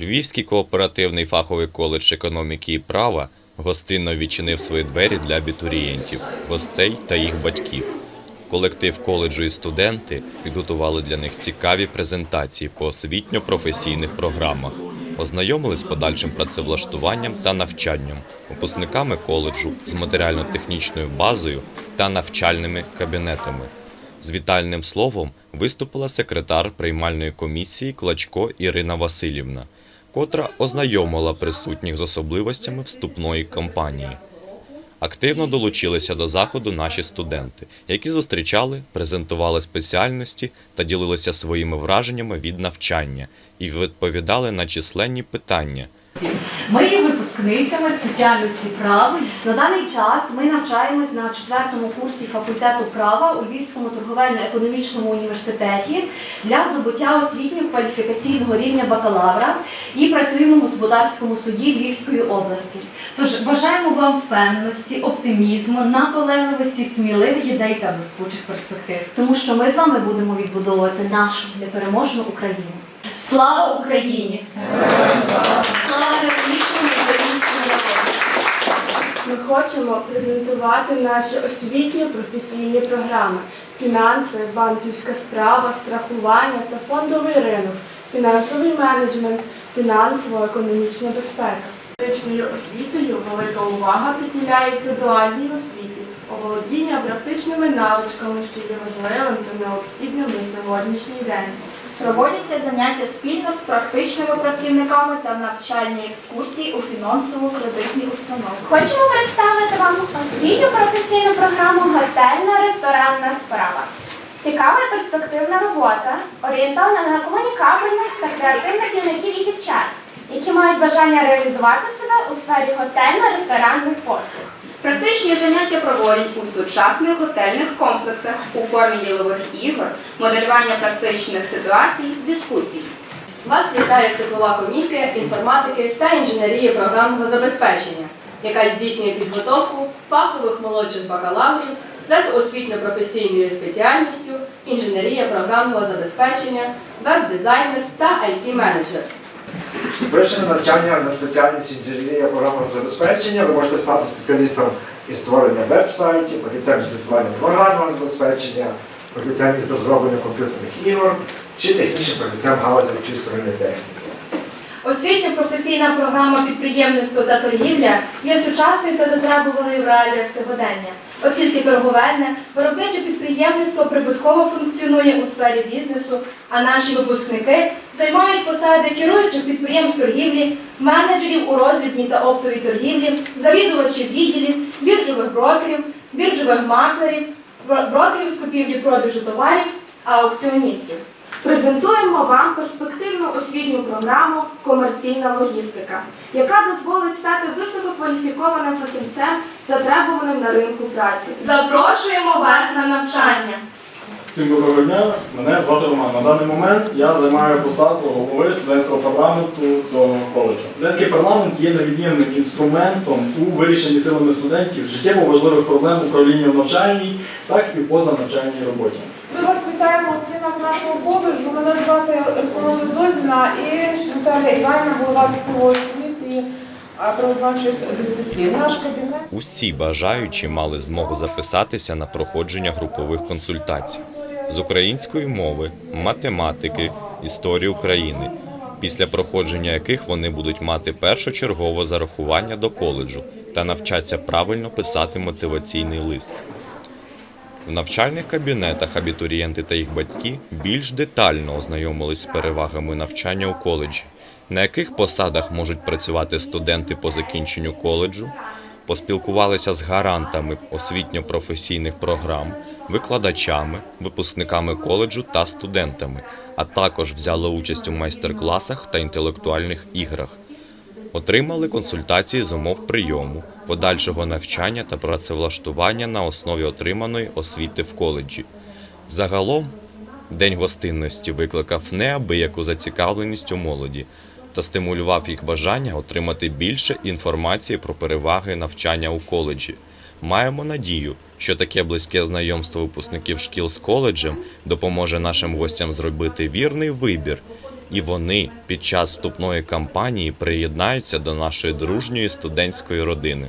Львівський кооперативний фаховий коледж економіки і права гостинно відчинив свої двері для абітурієнтів, гостей та їх батьків. Колектив коледжу і студенти підготували для них цікаві презентації по освітньо-професійних програмах, ознайомили з подальшим працевлаштуванням та навчанням, випускниками коледжу з матеріально-технічною базою та навчальними кабінетами. З вітальним словом виступила секретар приймальної комісії Клачко Ірина Васильівна, котра ознайомила присутніх з особливостями вступної кампанії. Активно долучилися до заходу наші студенти, які зустрічали, презентували спеціальності та ділилися своїми враженнями від навчання і відповідали на численні питання, Ми є випускницями спеціальності право. На даний час ми навчаємось на четвертому курсі факультету права у Львівському торговельно-економічному університеті для здобуття освітнього кваліфікаційного рівня бакалавра і працюємо в господарському суді Львівської області. Тож бажаємо вам впевненості, оптимізму, наполегливості, сміливих ідей та блискучих перспектив, тому що ми з вами будемо відбудовувати нашу непереможну Україну. Слава Україні! Слава героїчному українському народу! Ми хочемо презентувати наші освітні професійні програми: фінанси, банківська справа, страхування та фондовий ринок, фінансовий менеджмент, фінансово-економічна безпека. Практичною освітою велика увага приділяється дуальній освіті, оволодіння практичними навичками, що є важливим та необхідним на сьогоднішній день. Проводяться заняття спільно з практичними працівниками та навчальні екскурсії у фінансово-кредитні установи. Хочемо представити вам освітню професійну програму Готельна ресторанна справа. Цікава перспективна робота, орієнтована на комунікабельних та креативних юнаків і дівчат, які мають бажання реалізувати себе у сфері готельно-ресторанних послуг. Практичні заняття проводять у сучасних готельних комплексах у формі ділових ігор, моделювання практичних ситуацій, дискусій. Вас вітає циклова комісія інформатики та інженерії програмного забезпечення, яка здійснює підготовку фахових молодших бакалаврів за освітньо-професійною спеціальністю інженерія програмного забезпечення, веб-дизайнер та IT-менеджер. Вивчене навчання на спеціальність інженерія програмного забезпечення. Ви можете стати спеціалістом із створення веб-сайтів, офіцером зі тестування програмного забезпечення, офіцером із розроблення комп'ютерних ігор чи технічним фахівцем галузі вчислювальної техніки. Освітньо-професійна програма підприємництво та торгівля є сучасною та затребуваною в реаліях сьогодення, оскільки торговельне, виробниче підприємництво прибутково функціонує у сфері бізнесу, а наші випускники займають посади керуючих підприємств торгівлі, менеджерів у роздрібній та оптовій торгівлі, завідувачів відділів, біржових брокерів, біржових маклерів, брокерів з купівлі-продажу товарів, аукціоністів. Презентуємо вам перспективну освітню програму Комерційна логістика, яка дозволить стати висококваліфікованим фахівцем, затребуваним на ринку праці. Запрошуємо вас на навчання. Всім доброго дня, мене звати Роман. На даний момент я займаю посаду голови студентського парламенту цього коледжу. Студентський парламент є невід'ємним інструментом у вирішенні силами студентів життєво важливих проблем управління в навчальній, так і в позанавчальній роботі. Ми вас вітаємо в стінах нашого коледжу. Мене звати Оксана Задозіна і Наталія Іванівна, голова цифрової комісії правознавчих дисциплін. Усі бажаючі мали змогу записатися на проходження групових консультацій з української мови, математики, історії України, після проходження яких вони будуть мати першочергове зарахування до коледжу та навчаться правильно писати мотиваційний лист. В навчальних кабінетах абітурієнти та їх батьки більш детально ознайомились з перевагами навчання у коледжі, на яких посадах можуть працювати студенти по закінченню коледжу, поспілкувалися з гарантами освітньо-професійних програм, викладачами, випускниками коледжу та студентами, а також взяли участь у майстер-класах та інтелектуальних іграх. Отримали консультації з умов прийому, подальшого навчання та працевлаштування на основі отриманої освіти в коледжі. Загалом, День гостинності викликав неабияку зацікавленість у молоді та стимулював їх бажання отримати більше інформації про переваги навчання у коледжі. Маємо надію, що таке близьке знайомство випускників шкіл з коледжем допоможе нашим гостям зробити вірний вибір І вони під час вступної кампанії приєднаються до нашої дружньої студентської родини.